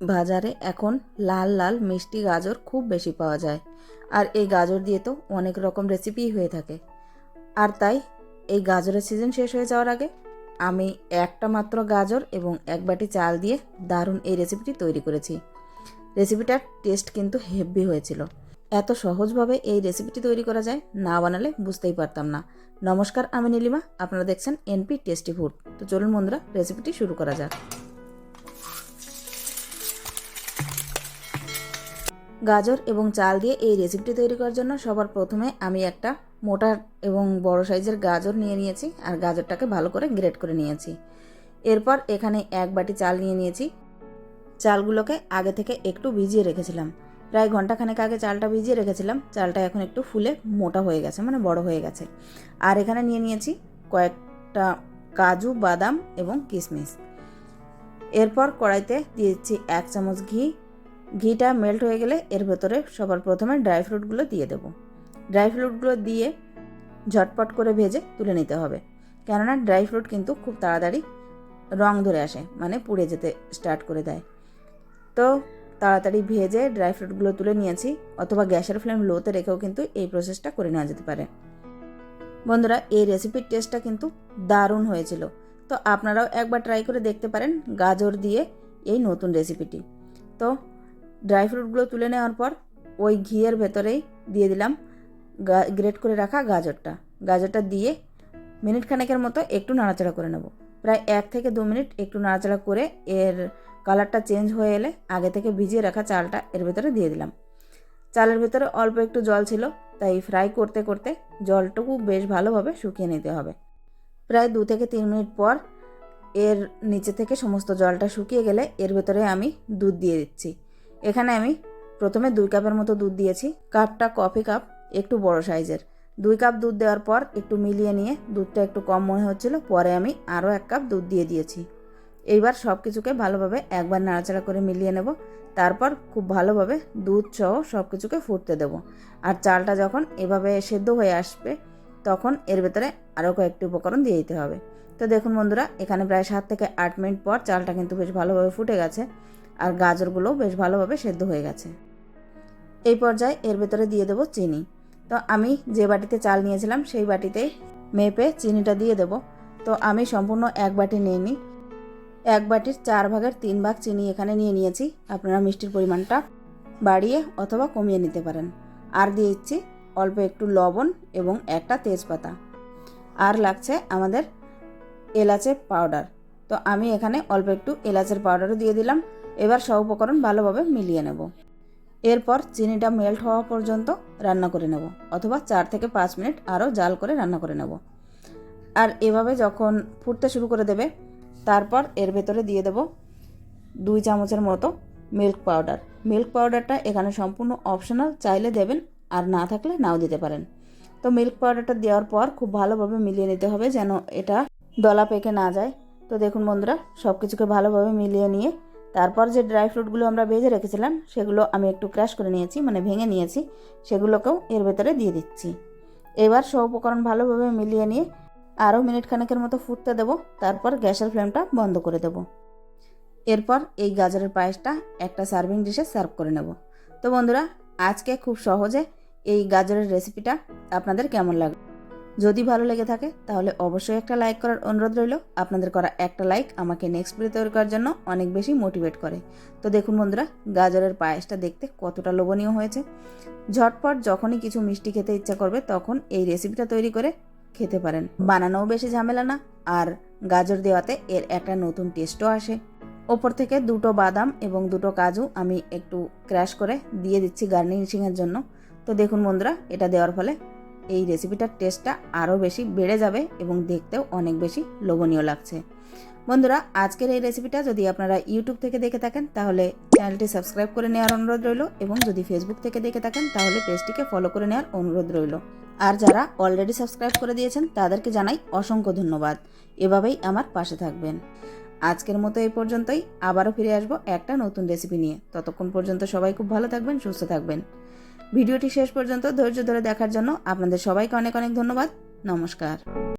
বাজারে এখন লাল লাল মিষ্টি গাজর খুব বেশি পাওয়া যায়। আর এই গাজর দিয়ে তো অনেক রকম রেসিপি হয়ে থাকে। আর তাই এই গাজরের সিজন শেষ হয়ে যাওয়ার আগে আমি একটা মাত্র গাজর এবং এক বাটি চাল দিয়ে দারুণ এই রেসিপিটি তৈরি করেছি। রেসিপিটার টেস্ট কিন্তু হেভি হয়েছিল। এত সহজভাবে এই রেসিপিটি তৈরি করা যায় না বানালে বুঝতেই পারতাম না। নমস্কার, আমি নীলিমা। আপনারা দেখছেন এনপি টেস্টি ফুড তো চলুন বন্ধুরা রেসিপিটি শুরু করা যাক। গাজর এবং চাল দিয়ে এই রেসিপিটি তৈরি করার জন্য সবার প্রথমে আমি একটা মোটা এবং বড় সাইজের গাজর নিয়ে নিয়েছি আর গাজরটাকে ভালো করে গ্রেট করে নিয়েছি। এরপর এখানে এক বাটি চাল নিয়ে নিয়েছি। চালগুলোকে আগে থেকে একটু ভিজিয়ে রেখেছিলাম। প্রায় ঘন্টাখানেক আগে চালটা ভিজিয়ে রেখেছিলাম। চালটা এখন একটু ফুলে মোটা হয়ে গেছে মানে বড় হয়ে গেছে। আর এখানে নিয়ে নিয়েছি কয়েকটা কাজু, বাদাম এবং কিশমিশ এরপর কড়াইতে দিয়েছি এক চামচ ঘি ঘিটা মেল্ট হয়ে গেলে এর ভেতরে সবার প্রথমে ড্রাই ফ্রুটগুলো দিয়ে দেব। ড্রাই ফ্রুটগুলো দিয়ে ঝটপট করে ভেজে তুলে নিতে হবে। কেননা ড্রাই ফ্রুট কিন্তু খুব তাড়াতাড়ি রং ধরে আসে মানে পুড়ে যেতে স্টার্ট করে দেয়। তো তাড়াতাড়ি ভেজে ড্রাই ফ্রুটগুলো তুলে নিয়েছি, অথবা গ্যাসের ফ্লেম লোতে রেখেও কিন্তু এই প্রসেসটা করে নেওয়া যেতে পারে। বন্ধুরা, এই রেসিপির টেস্টটা কিন্তু দারুণ হয়েছিল। তো আপনারাও একবার ট্রাই করে দেখতে পারেন গাজর দিয়ে এই নতুন রেসিপিটি তো ড্রাই ফ্রুটগুলো তুলে নেওয়ার পর ওই ঘিয়ের ভেতরেই দিয়ে দিলাম গ্রেট করে রাখা গাজরটা। গাজরটা দিয়ে মিনিট খানেকের মতো একটু নাড়াচাড়া করে নেব। প্রায় এক থেকে দু মিনিট একটু নাড়াচাড়া করে এর কালারটা চেঞ্জ হয়ে এলে আগে থেকে ভিজিয়ে রাখা চালটা এর ভেতরে দিয়ে দিলাম। চালের ভেতরে অল্প একটু জল ছিল, তাই ফ্রাই করতে করতে জলটুকু বেশ ভালোভাবে শুকিয়ে নিতে হবে। প্রায় দু থেকে তিন মিনিট পর এর নিচে থেকে সমস্ত জলটা শুকিয়ে গেলে এর ভেতরে আমি দুধ দিয়ে দিচ্ছি। এখানে আমি প্রথমে দুই কাপের মতো দুধ দিয়েছি। কাপটা কফি কাপ, একটু বড় সাইজের। দুই কাপ দুধ দেওয়ার পর একটু মিলিয়ে নিয়ে দুধটা একটু কম মনে হচ্ছিল, পরে আমি আরও এক কাপ দুধ দিয়ে দিয়েছি। এইবার সব কিছুকে ভালোভাবে একবার নাড়াচাড়া করে মিলিয়ে নেব। তারপর খুব ভালোভাবে দুধ সহ সব কিছুকে ফুটতে দেব। আর চালটা যখন এভাবে সেদ্ধ হয়ে আসবে, তখন এর ভেতরে আরও কয়েকটি উপকরণ দিয়ে দিতে হবে। তো দেখুন বন্ধুরা, এখানে প্রায় সাত থেকে আট মিনিট পর চালটা কিন্তু বেশ ভালোভাবে ফুটে গেছে। আর গাজরগুলোও বেশ ভালোভাবে সেদ্ধ হয়ে গেছে। এই পর্যায়ে এর ভেতরে দিয়ে দেবো চিনি। তো আমি যে বাটিতে চাল নিয়েছিলাম, সেই বাটিতেই মেপে চিনিটা দিয়ে দেব। তো আমি সম্পূর্ণ এক বাটি নিয়ে নিই এক বাটির চার ভাগের তিন ভাগ চিনি এখানে নিয়ে নিয়েছি। আপনারা মিষ্টির পরিমাণটা বাড়িয়ে অথবা কমিয়ে নিতে পারেন। আর দিয়ে দিচ্ছি অল্প একটু লবণ এবং একটা তেজপাতা। আর লাগছে আমাদের এলাচের পাউডার। তো আমি এখানে অল্প একটু এলাচের পাউডারও দিয়ে দিলাম। এবার সব উপকরণ ভালোভাবে মিলিয়ে নেব। এরপর চিনিটা মেল্ট হওয়া পর্যন্ত রান্না করে নেব, অথবা চার থেকে পাঁচ মিনিট আরও জাল করে রান্না করে নেব। আর এভাবে যখন ফুটতে শুরু করে দেবে, তারপর এর ভেতরে দিয়ে দেব দুই চামচের মতো মিল্ক পাউডার মিল্ক পাউডারটা এখানে সম্পূর্ণ অপশনাল চাইলে দেবেন আর না থাকলে নাও দিতে পারেন। তো মিল্ক পাউডারটা দেওয়ার পর খুব ভালোভাবে মিলিয়ে নিতে হবে যেন এটা দলা পেকে না যায়। তো দেখুন বন্ধুরা সব কিছুকে ভালোভাবে মিলিয়ে নিয়ে তারপর যে ড্রাই ফ্রুটগুলো আমরা ভেজে রেখেছিলাম, সেগুলো আমি একটু ক্র্যাশ করে নিয়েছি মানে ভেঙে নিয়েছি, সেগুলোকেও এর ভেতরে দিয়ে দিচ্ছি। এবার সব উপকরণ ভালোভাবে মিলিয়ে নিয়ে আরও মিনিট খানেকের মতো ফুটতে দেবো, তারপর গ্যাসের ফ্লেমটা বন্ধ করে দেবো। এরপর এই গাজরের পায়েসটা একটা সার্ভিং ডিশে সার্ভ করে নেব। তো বন্ধুরা, আজকে খুব সহজে এই গাজরের রেসিপিটা আপনাদের কেমন লাগবে যদি ভালো লেগে থাকে, তাহলে অবশ্যই একটা লাইক করার অনুরোধ রইল। আপনাদের করা একটা লাইক আমাকে নেক্সট ভিডিও তৈরি করার জন্য অনেক বেশি মোটিভেট করে। তো দেখুন বন্ধুরা, গাজরের পায়েসটা দেখতে কতটা লোভনীয় হয়েছে। ঝটপট যখনই কিছু মিষ্টি খেতে ইচ্ছা করবে, তখন এই রেসিপিটা তৈরি করে খেতে পারেন। বানানোও বেশি ঝামেলা না, আর গাজর দেওয়াতে এর একটা নতুন টেস্টও আসে। ওপর থেকে দুটো বাদাম এবং দুটো কাজু আমি একটু ক্র্যাশ করে দিয়ে দিচ্ছি গার্নিশিংয়ের জন্য। তো দেখুন বন্ধুরা, এটা দেওয়ার ফলে এই রেসিপিটার টেস্টটা আরও বেশি বেড়ে যাবে এবং দেখতেও অনেক বেশি লোভনীয় লাগছে। বন্ধুরা, আজকের এই রেসিপিটা যদি আপনারা ইউটিউব থেকে দেখে থাকেন, তাহলে চ্যানেলটি সাবস্ক্রাইব করে নেওয়ার অনুরোধ রইল এবং যদি ফেসবুক থেকে দেখে থাকেন, তাহলে পেজটিকে ফলো করে নেওয়ার অনুরোধ রইল। আর যারা অলরেডি সাবস্ক্রাইব করে দিয়েছেন, তাদেরকে জানাই অসংখ্য ধন্যবাদ। এভাবেই আমার পাশে থাকবেন। আজকের মতো এই পর্যন্তই। আবারও ফিরে আসব একটা নতুন রেসিপি নিয়ে। ততক্ষণ পর্যন্ত সবাই খুব ভালো থাকবেন, সুস্থ থাকবেন। ভিডিওটি শেষ পর্যন্ত ধৈর্য ধরে দেখার জন্য আপনাদের সবাইকে অনেক অনেক ধন্যবাদ। নমস্কার।